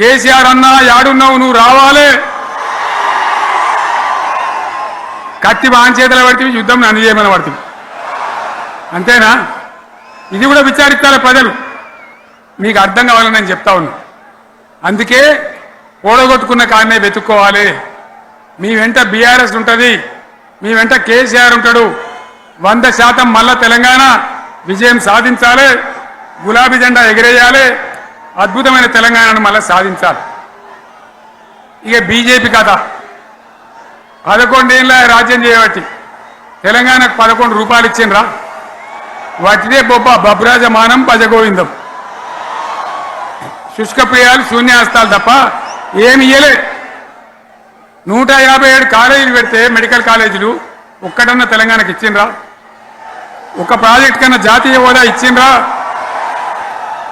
కేసీఆర్ అన్నా యాడున్నావు నువ్వు రావాలే. కత్తి వాంచేతలు పడితే యుద్ధం నన్ను చేయమని పడుతుంది. అంతేనా? ఇది కూడా విచారిస్తారు ప్రజలు? మీకు అర్థం కావాలని నేను చెప్తా ఉన్నా. అందుకే ఓడగొట్టుకున్న కాడనే వెతుక్కోవాలి. మీ వెంట బీఆర్ఎస్ ఉంటుంది. మీ వెంట కేసీఆర్ ఉంటాడు. వంద శాతం మళ్ళా తెలంగాణ విజయం సాధించాలి. గులాబీ జెండా ఎగిరేయాలి. అద్భుతమైన తెలంగాణను మళ్ళీ సాధించాలి. ఇక బీజేపీ కథ. పదకొండేళ్ళ రాజ్యం చేయబట్టి తెలంగాణకు పదకొండు రూపాయలు ఇచ్చిండ్రా. వాటిదే బొబ్బ బబ్రాజమానం భజగోవిందం. శుష్క ప్రియాలు శూన్యాస్తాలు తప్ప ఏమి ఇయ్యలే. నూట యాభై ఏడు కాలేజీలు పెడితే మెడికల్ కాలేజీలు ఒక్కటన్నా తెలంగాణకి ఇచ్చిండ్రా. ఒక ప్రాజెక్ట్ కన్నా జాతీయ హోదా ఇచ్చిండ్రా.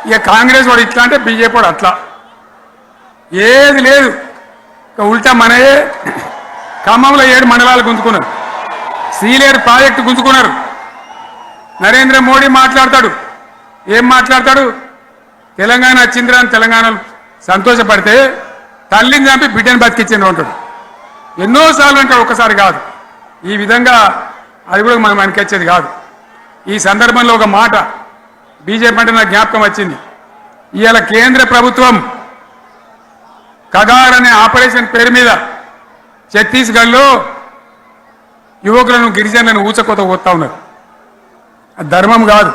ఇక కాంగ్రెస్ వాడు ఇట్లా అంటే బీజేపీ వాడు అట్లా. ఏది లేదు. ఇక ఉల్టా మనయే. ఖమ్మంలో ఏడు మండలాలు గుంజుకున్నారు. సీలేరు ప్రాజెక్టు గుంజుకున్నారు. నరేంద్ర మోడీ మాట్లాడతాడు. ఏం మాట్లాడతాడు? తెలంగాణ వచ్చిందిరా అని తెలంగాణలో సంతోషపడితే తల్లిని చంపి బిడ్డను బతికిచ్చిండ్రు అంటాడు. ఎన్నోసార్లు అంటాడు ఒకసారి కాదు. ఈ విధంగా అది కూడా మనం వెనకొచ్చేది కాదు. ఈ సందర్భంలో ఒక మాట బీజేపీ అంటే నాకు జ్ఞాపకం వచ్చింది. ఇవాళ కేంద్ర ప్రభుత్వం కగార్ అనే ఆపరేషన్ పేరు మీద ఛత్తీస్గఢ్లో యువకులను గిరిజనులను ఊచకోత పోతా ఉన్నారు. ధర్మం కాదు.